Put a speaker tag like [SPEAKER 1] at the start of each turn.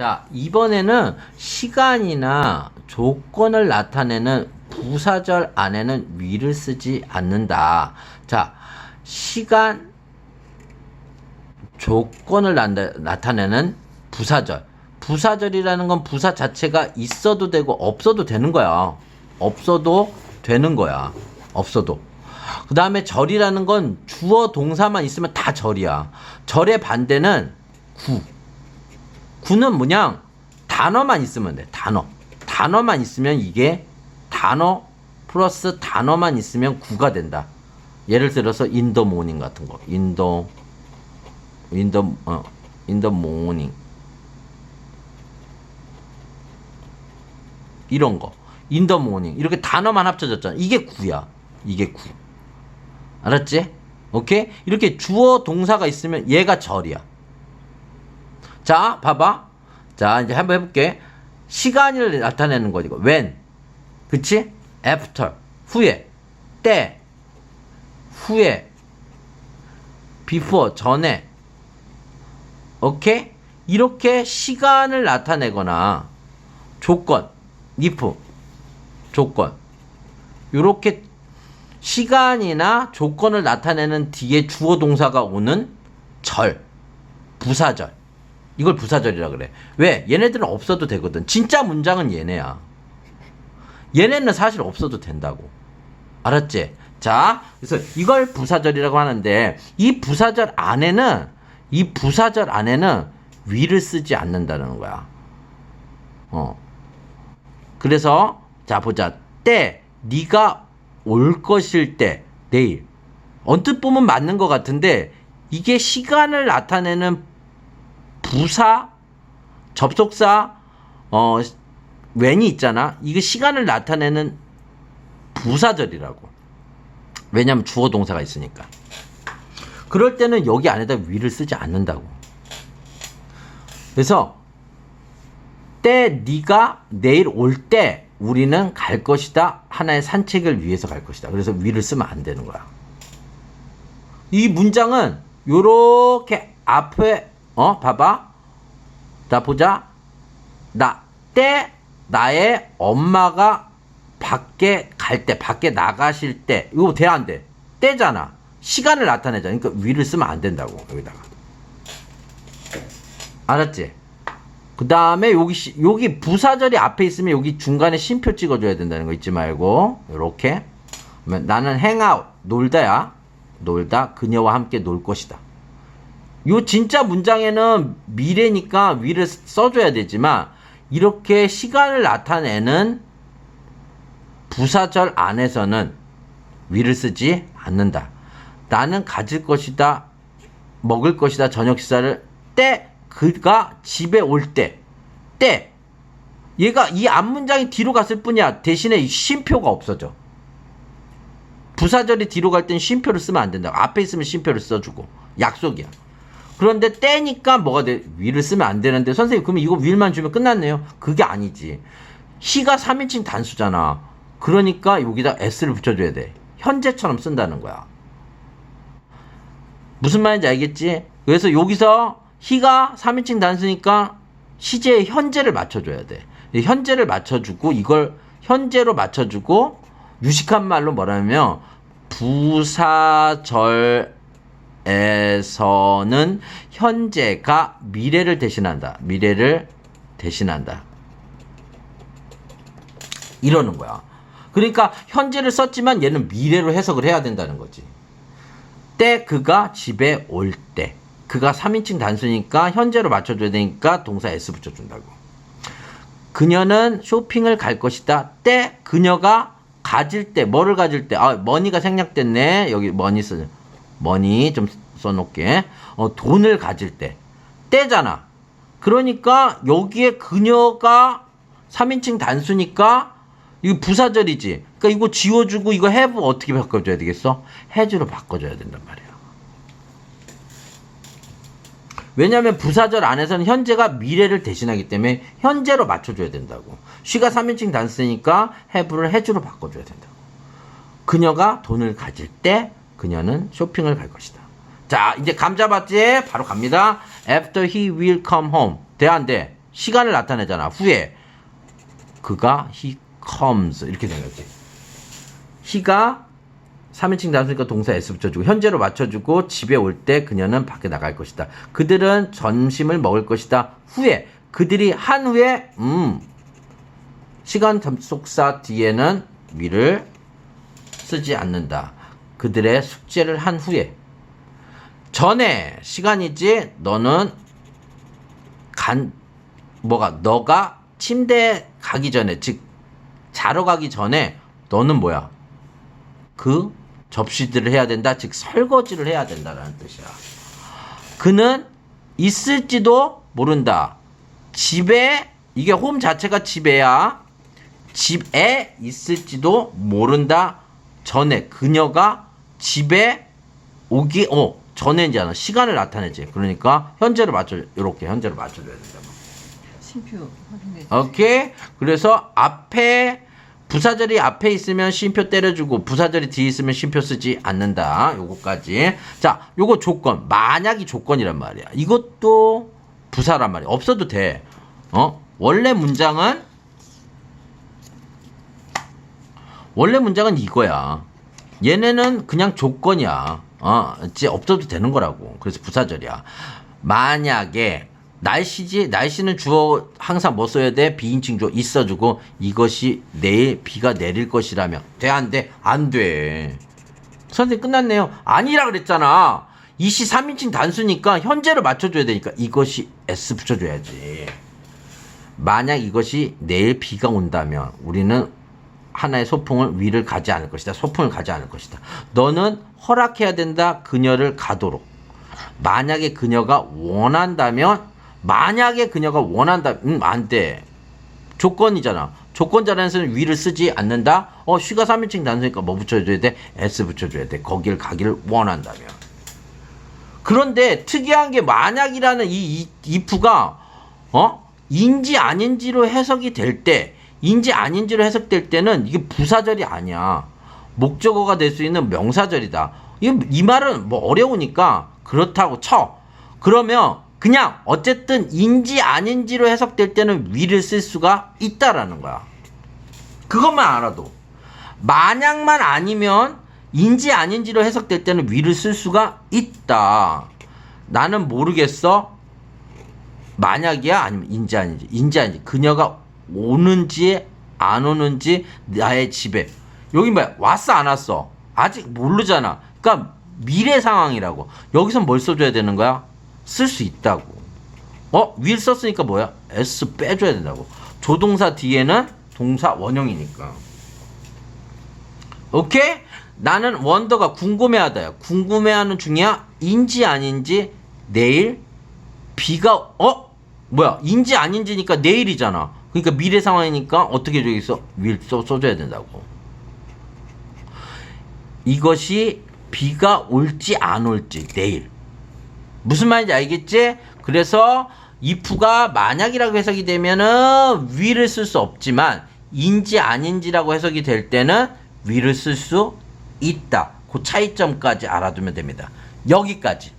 [SPEAKER 1] 자, 이번에는 시간이나 조건을 나타내는 부사절 안에는 위를 쓰지 않는다. 자, 시간, 조건을 나- 나타내는 부사절. 부사절이라는 건 부사 자체가 있어도 되고 없어도 되는 거야. 없어도 되는 거야. 없어도. 그 다음에 절이라는 건 주어 동사만 있으면 다 절이야. 절의 반대는 구. 구는 뭐냐? 단어만 있으면 돼. 단어. 단어만 있으면 이게 단어 플러스 단어만 있으면 구가 된다. 예를 들어서 the morning 같은 거. in the 어 the morning 이런 거. the morning 이렇게 단어만 합쳐졌잖아. 이게 구야. 이게 구. 알았지? 오케이? 이렇게 주어 동사가 있으면 얘가 절이야. 자, 봐봐. 자, 이제 한번 해볼게. 시간을 나타내는 거, 이거. when. 그치? after. 후에. 때. 후에. before. 전에. 오케이? 이렇게 시간을 나타내거나, 조건. if. 조건. 요렇게 시간이나 조건을 나타내는 뒤에 주어 동사가 오는 절. 부사절. 이걸 부사절이라 그래. 왜? 얘네들은 없어도 되거든. 진짜 문장은 얘네야. 얘네는 사실 없어도 된다고. 알았지? 자, 그래서 이걸 부사절이라고 하는데 이 부사절 안에는 이 부사절 안에는 위를 쓰지 않는다는 거야. 어. 그래서 자 보자. 때 네가 올 것일 때 내일 언뜻 보면 맞는 것 같은데 이게 시간을 나타내는 부사 접속사 어 when이 있잖아. 이게 시간을 나타내는 부사절이라고. 왜냐면 주어 동사가 있으니까. 그럴 때는 여기 안에다 위를 쓰지 않는다고. 그래서 때 네가 내일 올 때 우리는 갈 것이다. 하나의 산책을 위해서 갈 것이다. 그래서 위를 쓰면 안 되는 거야. 이 문장은 요렇게 앞에 어? 봐봐. 자 보자. 나 때 나의 엄마가 밖에 갈 때 밖에 나가실 때 이거 돼 안 돼? 때잖아. 시간을 나타내잖아. 그러니까 위를 쓰면 안 된다고 여기다가. 알았지? 그 다음에 여기 시- 여기 부사절이 앞에 있으면 여기 중간에 쉼표 찍어줘야 된다는 거 잊지 말고. 이렇게. 나는 행아웃 놀다야. 놀다 그녀와 함께 놀 것이다. 요 진짜 문장에는 미래니까 위를 써줘야 되지만 이렇게 시간을 나타내는 부사절 안에서는 위를 쓰지 않는다. 나는 가질 것이다, 먹을 것이다, 저녁 식사를 때 그가 집에 올 때, 때 얘가 이 앞문장이 뒤로 갔을 뿐이야. 대신에 이 쉼표가 없어져. 부사절이 뒤로 갈 땐 쉼표를 쓰면 안 된다고. 앞에 있으면 쉼표를 써주고. 약속이야. 그런데 때니까 뭐가 돼? 위를 쓰면 안 되는데 선생님 그러면 이거 위만 주면 끝났네요. 그게 아니지. 시가 3인칭 단수잖아. 그러니까 여기다 s를 붙여줘야 돼. 현재처럼 쓴다는 거야. 무슨 말인지 알겠지? 그래서 여기서 희가 3인칭 단수니까 시제의 현재를 맞춰줘야 돼. 이 현재를 맞춰주고 이걸 현재로 맞춰주고 유식한 말로 뭐라면 부사절 에서는 현재가 미래를 대신한다. 미래를 대신한다. 이러는 거야. 그러니까 현재를 썼지만 얘는 미래로 해석을 해야 된다는 거지. 때 그가 집에 올 때. 그가 3인칭 단수니까 현재로 맞춰줘야 되니까 동사 S 붙여준다고. 그녀는 쇼핑을 갈 것이다. 때 그녀가 가질 때 뭐를 가질 때? 아 머니가 생략됐네. 여기 머니 써머 니좀 써놓게. 어 돈을 가질 때 때잖아. 그러니까 여기에 그녀가 3인칭 단수니까 이거 부사절이지. 그러니까 이거 지워주고 이거 have 어떻게 바꿔줘야 되겠어? has로 바꿔줘야 된단 말이야. 왜냐하면 부사절 안에서는 현재가 미래를 대신하기 때문에 현재로 맞춰줘야 된다고. she가 3인칭 단수니까 have를 has로 바꿔줘야 된다고. 그녀가 돈을 가질 때 그녀는 쇼핑을 갈 것이다. 자, 이제 감 잡았지? 바로 갑니다. After he will come home. 돼? 시간을 나타내잖아. 후에 그가 he comes 이렇게 된 거지. he가 3인칭 단수니까 동사 s 붙여주고 현재로 맞춰주고 집에 올 때 그녀는 밖에 나갈 것이다. 그들은 점심을 먹을 것이다. 후에 그들이 한 후에 음 시간 접속사 뒤에는 위를 쓰지 않는다. 그들의 숙제를 한 후에 전에 시간이지 너는 간 뭐가 너가 침대에 가기 전에 즉 자러 가기 전에 너는 뭐야? 그 접시들을 해야 된다 즉 설거지를 해야 된다라는 뜻이야. 그는 있을지도 모른다. 집에 이게 홈 자체가 집에야. 집에 있을지도 모른다. 전에 그녀가 집에 오기 어 전에잖아. 시간을 나타내지. 그러니까 현재를 맞춰 이렇게 현재를 맞춰줘야 된다.
[SPEAKER 2] 심표 확인해 주세요.
[SPEAKER 1] 오케이? 그래서 앞에 부사절이 앞에 있으면 쉼표 때려주고 부사절이 뒤에 있으면 쉼표 쓰지 않는다. 요거까지. 자 요거 조건. 만약이 조건이란 말이야. 이것도 부사란 말이야. 없어도 돼 어? 원래 문장은 원래 문장은 이거야 얘네는 그냥 조건이야. 어 이제 없어도 되는 거라고. 그래서 부사절이야. 만약에 날씨지 날씨는 주어 항상 뭐 써야 돼? 비인칭 주어 있어주고 이것이 내일 비가 내릴 것이라면 돼 안 돼 안 돼. 선생님 끝났네요. 아니라 그랬잖아. 이시 3인칭 단수니까 현재를 맞춰줘야 되니까 이것이 s 붙여줘야지. 만약 이것이 내일 비가 온다면 우리는 하나의 소풍을 위를 가지 않을 것이다. 소풍을 가지 않을 것이다. 너는 허락해야 된다. 그녀를 가도록. 만약에 그녀가 원한다면 만약에 그녀가 원한다. 음, 안 돼. 조건이잖아. 조건 자리에서는 위를 쓰지 않는다. 어, 쉬가 3인칭 단수니까 뭐 붙여줘야 돼? S 붙여줘야 돼. 거기를 가기를 원한다면. 그런데 특이한 게 만약이라는 이, 이 if가 어 인지 아닌지로 해석이 될 때 인지 아닌지로 해석될 때는 이게 부사절이 아니야. 목적어가 될 수 있는 명사절이다. 이, 이 말은 뭐 어려우니까 그렇다고 쳐. 그러면 그냥 어쨌든 인지 아닌지로 해석될 때는 위를 쓸 수가 있다라는 거야. 그것만 알아도. 만약만 아니면 인지 아닌지로 해석될 때는 위를 쓸 수가 있다. 나는 모르겠어. 만약이야? 아니면 인지 아닌지. 인지 아닌지. 그녀가 오는지 안 오는지 나의 집에 여기 뭐야 왔어 안 왔어 아직 모르잖아. 그러니까 미래 상황이라고 여기서 뭘 써줘야 되는 거야? 쓸 수 있다고. 어? 윌 썼으니까 뭐야? s 빼줘야 된다고. 조동사 뒤에는 동사 원형이니까. 오케이? 나는 원더가 궁금해하다야. 궁금해하는 중이야. 인지 아닌지 내일 비가 어 뭐야 인지 아닌지니까 내일이잖아. 그러니까 미래 상황이니까 어떻게 저기 있어 will 써 써줘야 된다고. 이것이 비가 올지 안 올지 내일 무슨 말인지 알겠지? 그래서 if가 만약이라고 해석이 되면은 will을 쓸 수 없지만 인지 아닌지라고 해석이 될 때는 will을 쓸 수 있다. 그 차이점까지 알아두면 됩니다. 여기까지.